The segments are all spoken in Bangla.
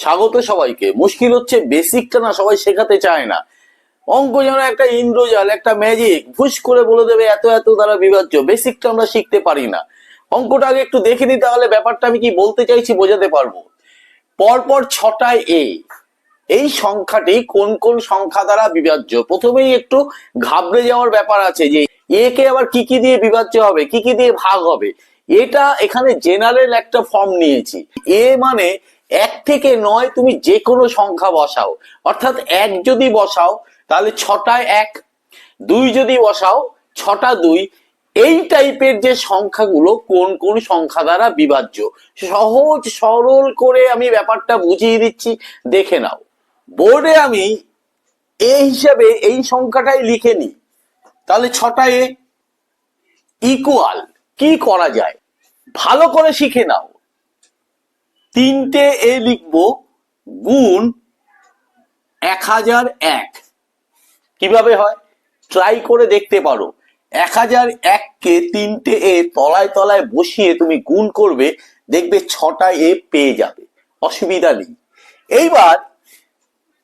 স্বাগত সবাইকে। মুশকিল হচ্ছে বেসিকটা না, সবাই শেখাতে চায় না। অঙ্ক যেন একটা ইন্দ্রজাল, একটা ম্যাজিক ভুস করে বলে দেবে, এত এত দ্বারা বিভাজ্য। বেসিকটা আমরা শিখতে পারি না। অঙ্কটা আগে একটু দেখে নিই তাহলে ব্যাপারটা আমি কি বলতে চাইছি বোঝাতে পারব। পরপর ছটায় এ এই সংখ্যাটি কোন কোন সংখ্যা দ্বারা বিভাজ্য? প্রথমেই একটু ঘাবড়ে যাওয়ার ব্যাপার আছে যে এ কে আবার কি কি দিয়ে বিভাজ্য হবে, কি কি দিয়ে ভাগ হবে? এটা এখানে জেনারেল একটা ফর্ম নিয়েছি। এ মানে এক থেকে নয় তুমি যে কোনো সংখ্যা বসাও। অর্থাৎ এক যদি বসাও, তাহলে ছটায় এক, দুই যদি বসাও, ছটা দুই। এই টাইপের যে সংখ্যাগুলো কোন কোন সংখ্যা দ্বারা বিভাজ্য? সহজ, সরল করে আমি ব্যাপারটা বুঝিয়ে দিচ্ছি, দেখে নাও। বোর্ডে আমি এ হিসাবে এই সংখ্যাটাই লিখে নিই। তাহলে ছটা এ ইকুয়াল কি করা যায়? ভালো করে শিখে নাও। তিনটে এ লিখব গুণ এক হাজার এক। কীভাবে হয়? ট্রাই করে দেখতে পারো। এক হাজার এককে তিনটে এ তলায় তলায় বসিয়ে তুমি গুণ করবে, দেখবে ছটা এ পেয়ে যাবে। অসুবিধা নেই। এইবার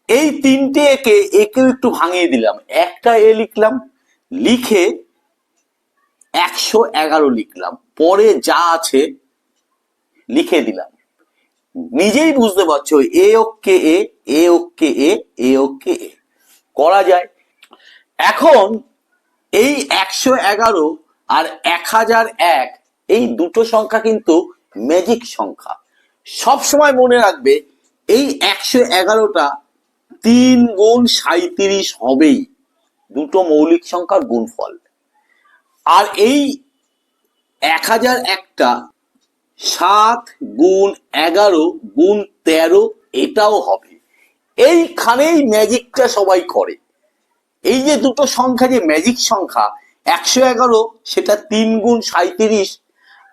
এই তিনটে একে একেও একটু ভাঙিয়ে দিলাম। একটা এ লিখলাম, লিখে একশো এগারো লিখলাম। পরে যা আছে লিখে দিলাম। নিজেই বুঝতে পারছ, এ ওকে এ এ ওকে এ এ ওকে এ। করা যায়। এখন এই একশো এগারো আর এক হাজার এক, এই দুটো সংখ্যা কিন্তু ম্যাজিক সংখ্যা। সব সময় মনে রাখবে, এই একশো এগারোটা তিন গুণ সাঁত্রিশ হবেই। দুটো মৌলিক সংখ্যার গুণফল। আর এই এক হাজার একটা সাত গুণ এগারো গুণ তেরো এটাও হবে। এইখানেই ম্যাজিকটা সবাই করে। এই যে দুটো সংখ্যা, যে ম্যাজিক সংখ্যা, একশো এগারো, সেটা তিন গুণ সাঁত্রিশ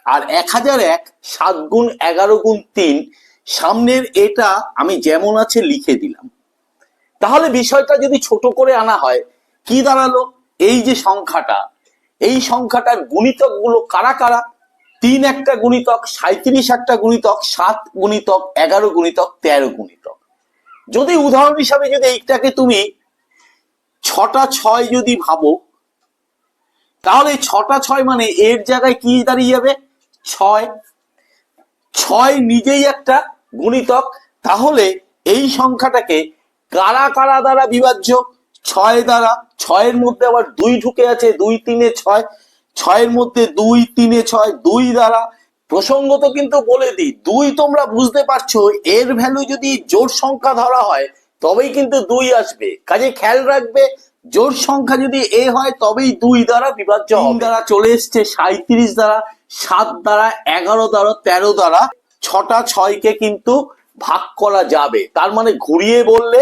আর এক হাজার এক, সাত গুণ এগারো গুণ তিন, সামনের এটা আমি যেমন আছে লিখে দিলাম। তাহলে বিষয়টা যদি ছোট করে আনা হয়, কি দাঁড়াল? এই যে সংখ্যাটা, এই সংখ্যাটার গুণিতকগুলো কারা কারা? তিন একটা গুণিতক সাঁত্রিশ একটা গুণিতক, সাত গুণিতক, এগারো গুণিতক, তেরো গুণিতক। যদি উদাহরণ হিসাবে যদি এইটাকে তুমি ছটা ছয় যদি ভাবো, তাহলে ছটা ছয় মানে এর জায়গায় কি দাঁড়িয়ে যাবে? ছয়। ছয় নিজেই একটা গুণিতক, তাহলে এই সংখ্যাটাকে কারা কারা দ্বারা বিভাজ্য? ছয় দ্বারা। ছয়ের মধ্যে আবার দুই ঢুকে আছে, দুই, তিনে ছয়। ছয়ের মধ্যে দুই তিনে ছয় দুই দ্বারা। প্রসঙ্গত কিন্তু বলে দিই দুই তোমরা বুঝতে পারছ এর ভ্যালু যদি জোড় সংখ্যা ধরা হয় তবেই কিন্তু দুই আসবে। কাজে খেয়াল রাখবে জোড় সংখ্যা যদি এ হয় তবেই দুই দ্বারা বিভাজ্য দ্বারা চলে এসছে সাঁত্রিশ দ্বারা সাত দ্বারা এগারো দ্বারা তেরো দ্বারা ছটা ছয়কে কিন্তু ভাগ করা যাবে। তার মানে ঘুরিয়ে বললে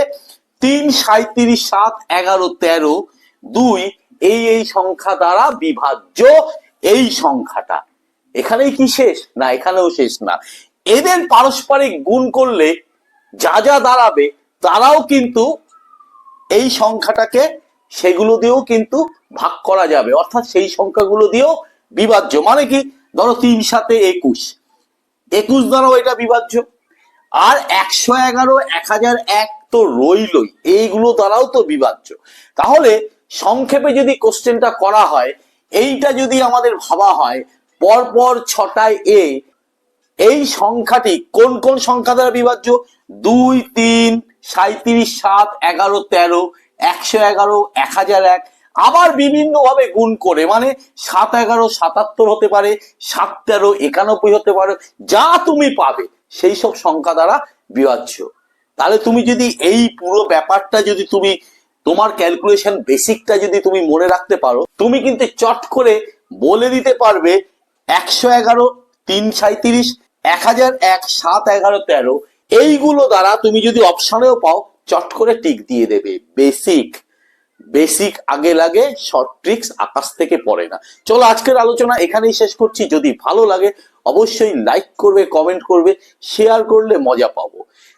তিন সাঁত্রিশ সাত এগারো তেরো দুই এই এই সংখ্যা দ্বারা বিভাজ্য এই সংখ্যাটা। এখানেই কি শেষ? না, এখানেও শেষ না। এদের পারস্পরিক গুণ করলে যা যা দাঁড়াবে, তারাও কিন্তু এই সংখ্যাটাকে সেগুলো দিয়েও কিন্তু ভাগ করা যাবে। অর্থাৎ সেই সংখ্যাগুলো দিয়েও বিভাজ্য। মানে কি? ধরো তিন সাথে একুশ। একুশ দ্বারাও এটা বিভাজ্য। আর একশো এগারো, এক হাজার এক তো রইলই। এইগুলো দ্বারাও তো বিভাজ্য। তাহলে সংক্ষেপে যদি কোশ্চেনটা করা হয়, এইটা যদি আমাদের ভাবা হয়, পরপর ছটায় এ, এই সংখ্যাটি কোন কোন সংখ্যা দ্বারা বিভাজ্য? দুই, তিন সাঁত্রিশ সাত, এগারো, তেরো, একশো এগারো, এক হাজার এক। আবার বিভিন্ন ভাবে গুণ করে মানে সাত এগারো সাতাত্তর হতে পারে, সাত তেরো একানব্বই হতে পারে, যা তুমি পাবে, সেই সব সংখ্যা দ্বারা বিভাজ্য। তাহলে তুমি যদি এই পুরো ব্যাপারটা যদি তুমি তোমার ক্যালকুলেশন বেসিকটা যদি তুমি মনে রাখতে পারো, তুমি কিন্তু চট করে বলে দিতে পারবে একশো এগারো, তিন সাঁত্রিশ এক হাজার এক, সাত, এগারো, তেরো। এইগুলো দ্বারা তুমি যদি অপশনেও পাও, চট করে টিক দিয়ে দেবে। বেসিক বেসিক আগে লাগে শর্ট ট্রিক্স আকাশ থেকে পড়ে না। চলো, আজকের আলোচনা এখানেই শেষ করছি। যদি ভালো লাগে, অবশ্যই লাইক করবে কমেন্ট করবে শেয়ার করলে মজা পাবো।